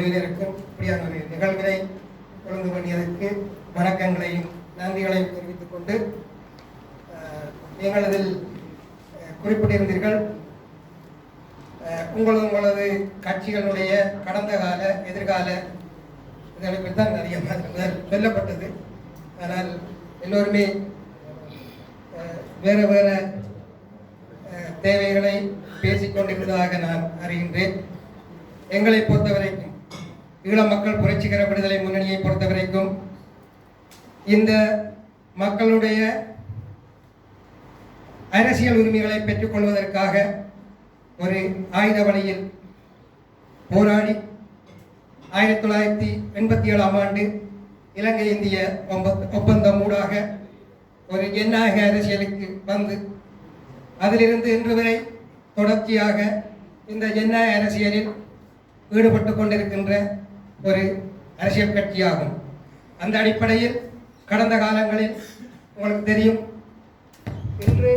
குழுவினருக்கும் இப்படியான ஒரு நிகழ்வினை ஒழுங்கு பண்ணியதற்கு வணக்கங்களையும் நன்றிகளையும் தெரிவித்துக் கொண்டு நீங்கள் அதில் குறிப்பிட்டிருந்தீர்கள். உங்களது உங்களது கட்சிகளுடைய கடந்த கால எதிர்கால இதை தான் நிறைய சொல்லப்பட்டது. ஆனால் எல்லோருமே வேறு வேறு தேவைகளை பேசிக்கொண்டிருந்ததாக நான் அறிகின்றேன். எங்களை பொறுத்தவரைக்கும் ஈழ மக்கள் புரட்சிகர விடுதலை முன்னணியை பொறுத்தவரைக்கும் இந்த மக்களுடைய அரசியல் உரிமைகளை பெற்றுக்கொள்வதற்காக ஒரு ஆயுத வழியில் போராடி ஆயிரத்தி தொள்ளாயிரத்தி எண்பத்தி ஏழாம் ஆண்டு இலங்கை இந்திய ஒப்பந்தம் ஊடாக ஒரு ஜனநாயக அரசியலுக்கு வந்து அதிலிருந்து இன்று வரை தொடர்ச்சியாக இந்த ஜனநாயக அரசியலில் ஈடுபட்டு கொண்டிருக்கின்ற ஒரு அரசியல் கட்சியாகும் அந்த அடிப்படையில் கடந்த காலங்களில் உங்களுக்கு தெரியும் இன்று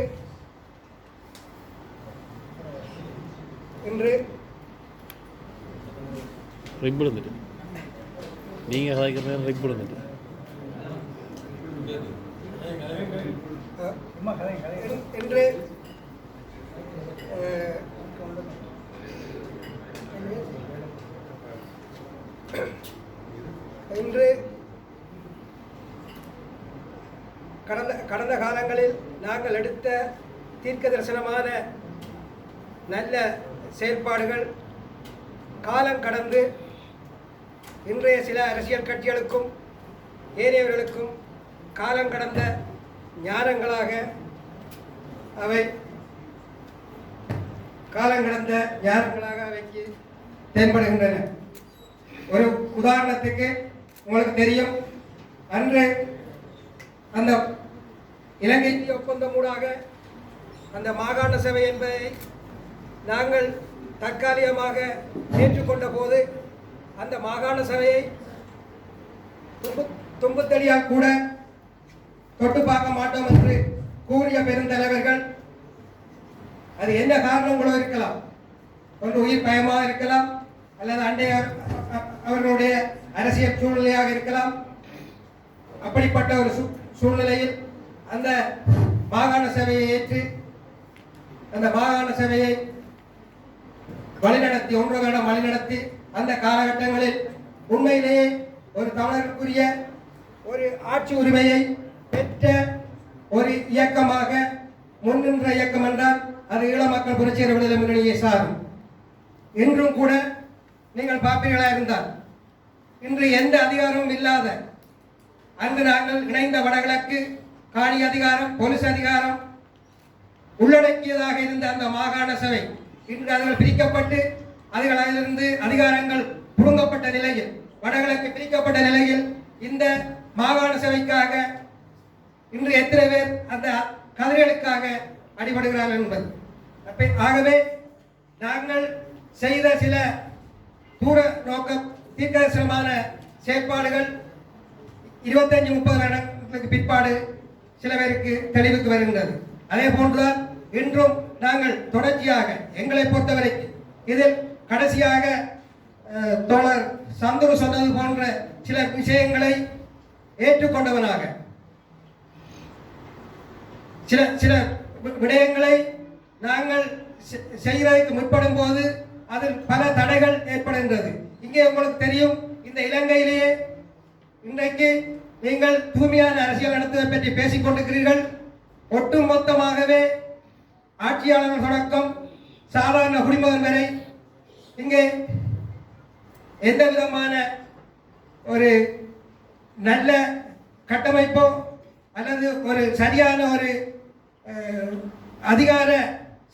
இன்று റിബ് ഇടുന്നിട്ട് நீங்கள் கதைக்கிற റിബ് ഇടുന്നിട്ട് இன்று கடந்த கடந்த காலங்களில் நாங்கள் எடுத்த தீர்க்க தரிசனமான நல்ல செயல்பாடுகள் காலம் கடந்து இன்றைய சில அரசியல் கட்சிகளுக்கும் ஏனையவர்களுக்கும் காலம் கடந்த ஞானங்களாக அவை காலம் கடந்த ஞானங்களாக அவைக்கு தென்படுகின்றன. ஒரு உதாரணத்துக்கு உங்களுக்கு தெரியும். அன்று அந்த இலங்கை இந்திய ஒப்பந்தம் ஊடாக அந்த மாகாண சபை என்பதை நாங்கள் தற்காலிகமாக ஏற்றுக்கொண்ட போது அந்த மாகாண சபையை தும்பு தும்புத்தடியால் கூட தொட்டு பார்க்க மாட்டோம் என்று கூறிய பெருந்தலைவர்கள் அது என்ன காரணங்களோ இருக்கலாம். ஒன்று உயிர் பயமாக இருக்கலாம் அல்லது அண்டைய அவர்களுடைய அரசியல் சூழ்நிலையாக இருக்கலாம். அப்படிப்பட்ட ஒரு சூழ்நிலையில் அந்த மாகாண சபையை ஏற்று அந்த மாகாண சபையை வழிநடத்தி ஒன்று வேடம் வழிநடத்தி அந்த காலகட்டங்களில் உண்மையிலேயே ஒரு தமிழருக்குரிய ஒரு ஆட்சி உரிமையை பெற்ற ஒரு இயக்கமாக முன்னின்ற இயக்கம் என்றால் அது ஈழ மக்கள் புரட்சியர் விடுதலை முன்னணியை சாரும். இன்றும் கூட நீங்கள் பார்ப்பீர்களா இருந்தால் இன்று எந்த அதிகாரமும் இல்லாத அன்று நாங்கள் இணைந்த வடகிழக்கு காணி அதிகாரம் போலீஸ் அதிகாரம் உள்ளடக்கியதாக இருந்த அந்த மாகாண சபை இன்று அதுகள் பிரிக்கப்பட்டு அதுகள் அதிலிருந்து அதிகாரங்கள் புடுங்கப்பட்ட நிலையில் வடகிழக்கு பிரிக்கப்பட்ட நிலையில் இந்த மாகாண சபைக்காக இன்று எத்தனை பேர் அந்த கதிர்களுக்காக அடிபடுகிறார்கள் என்பது. அப்ப- ஆகவே நாங்கள் செய்த சில தூர நோக்க தீர்க்கதரிசனமான செயற்பாடுகள். இருபத்தஞ்சு முப்பது வருடங்களுக்கு பிற்பாடு சில பேருக்கு தெளிவுக்கு வருகின்றது. அதே போன்றுதான் இன்றும் நாங்கள் தொடர்ச்சியாக எங்களை பொறுத்தவரைக்கும் இதில் கடைசியாக தோழர் சந்துரு சொன்னது போன்ற சில விஷயங்களை ஏற்றுக்கொண்டவனாக சில சில வி- விடயங்களை நாங்கள் செ- செய்வதற்கு முற்படும் போது அதில் பல தடைகள் ஏற்படுகின்றது. இங்கே உங்களுக்கு தெரியும் இந்த இலங்கையிலேயே இன்றைக்கு நீங்கள் தூய்மையான அரசியல் நடத்துவதை பற்றி பேசிக் கொண்டிருக்கிறீர்கள். ஒட்டுமொத்தமாகவே ஆட்சியாளர்கள் தொடக்கம் சாதாரண குடிமகன் வரை இங்கே எந்த விதமான ஒரு நல்ல கட்டமைப்போ அல்லது ஒரு சரியான ஒரு அதிகார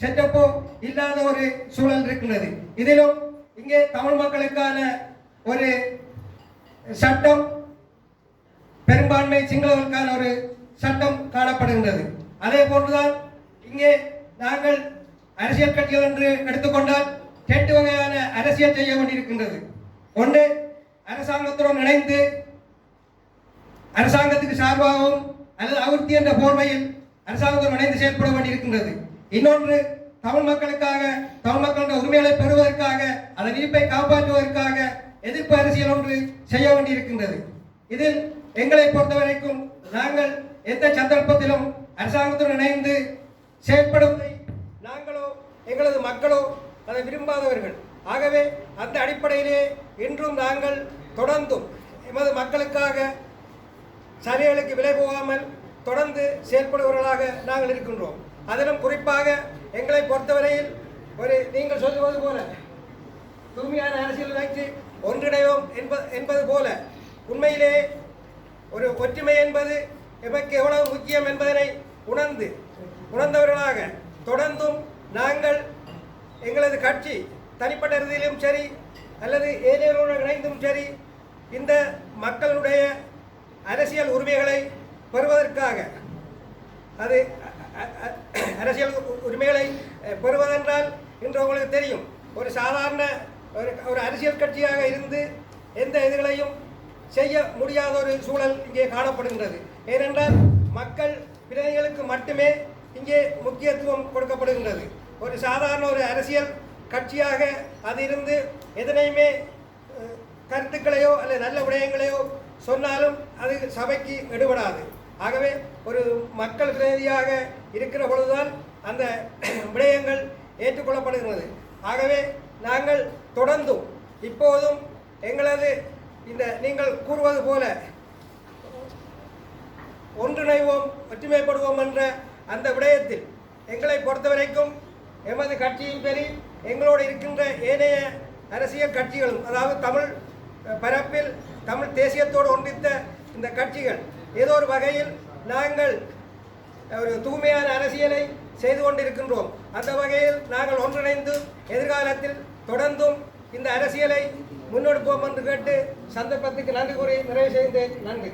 செட்டப்போ இல்லாத ஒரு சூழல் இருக்கின்றது இதிலும் இங்கே தமிழ் மக்களுக்கான ஒரு சட்டம் பெரும்பான்மை சிங்களவர்களுக்கான ஒரு சட்டம் காணப்படுகின்றது. அதே போன்றுதான் இங்கே நாங்கள் அரசியல் கட்சிகள் என்று எடுத்துக்கொண்டால் ரெண்டு வகையான அரசியல் செய்ய வேண்டியிருக்கின்றது. ஒன்று அரசாங்கத்துடன் இணைந்து அரசாங்கத்துக்கு சார்பாகவும் அல்லது அவிர்த்தி என்ற போர்வையில் அரசாங்கத்துடன் இணைந்து செயல்பட வேண்டியிருக்கின்றது. இன்னொன்று தமிழ் மக்களுக்காக தமிழ் மக்களுடைய உரிமைகளை பெறுவதற்காக அதன் நீப்பை காப்பாற்றுவதற்காக எதிர்ப்பு அரசியல் ஒன்று செய்ய வேண்டியிருக்கின்றது. இதில் எங்களை பொறுத்தவரைக்கும் நாங்கள் எந்த சந்தர்ப்பத்திலும் அரசாங்கத்துடன் இணைந்து செயல்படுவதை நாங்களோ எங்களது மக்களோ அதை விரும்பாதவர்கள். ஆகவே அந்த அடிப்படையிலே இன்றும் நாங்கள் தொடர்ந்தும் எமது மக்களுக்காக சரியலுக்கு விலை போகாமல் தொடர்ந்து செயல்படுபவர்களாக நாங்கள் இருக்கின்றோம். அதிலும் குறிப்பாக எங்களை பொறுத்தவரையில் ஒரு நீங்கள் சொல்லுவது போல தூய்மையான அரசியல் வைத்து ஒன்றிணைவோம் என்பது என்பது போல உண்மையிலே ஒரு ஒற்றுமை என்பது எமக்கு எவ்வளவு முக்கியம் என்பதனை உணர்ந்து உணர்ந்தவர்களாக தொடர்ந்தும் நாங்கள் எங்களது கட்சி தனிப்பட்ட ரீதியிலும் சரி அல்லது ஏனையோருடன் இணைந்தும் சரி இந்த மக்களுடைய அரசியல் உரிமைகளை பெறுவதற்காக அது அரசியல் உரிமைகளை பெறுவதென்றால் இன்று உங்களுக்கு தெரியும் ஒரு சாதாரண ஒரு ஒரு அரசியல் கட்சியாக இருந்து எந்த இதுகளையும் செய்ய முடியாத ஒரு சூழல் இங்கே காணப்படுகின்றது. ஏனென்றால் மக்கள் பிரதிகளுக்கு மட்டுமே இங்கே முக்கியத்துவம் கொடுக்கப்படுகின்றது. ஒரு சாதாரண ஒரு அரசியல் கட்சியாக அது இருந்து எதனையுமே கருத்துக்களையோ அல்லது நல்ல விடயங்களையோ சொன்னாலும் அது சபைக்கு எடுபடாது. ஆகவே ஒரு மக்கள் பிரதிநிதியாக இருக்கிற பொழுதுதான் அந்த விடயங்கள் ஏற்றுக்கொள்ளப்படுகிறது. ஆகவே நாங்கள் தொடர்ந்தும் இப்போதும் எங்களது இந்த நீங்கள் கூறுவது போல ஒன்றிணைவோம் ஒற்றுமைப்படுவோம் என்ற அந்த விடயத்தில் எங்களை பொறுத்தவரைக்கும் எமது கட்சியும் சரி எங்களோடு இருக்கின்ற ஏனைய அரசியல் கட்சிகளும் அதாவது தமிழ் பரப்பில் தமிழ் தேசியத்தோடு ஒன்றித்த இந்த கட்சிகள். ஏதோ ஒரு வகையில் நாங்கள் ஒரு தூய்மையான அரசியலை செய்து கொண்டிருக்கின்றோம். அந்த வகையில் நாங்கள் ஒன்றிணைந்து எதிர்காலத்தில் தொடர்ந்தும் இந்த அரசியலை முன்னெடுப்போம் என்று கேட்டு சந்தர்ப்பத்துக்கு நன்றி கூறி நிறைவு செய்தேன் நன்றி.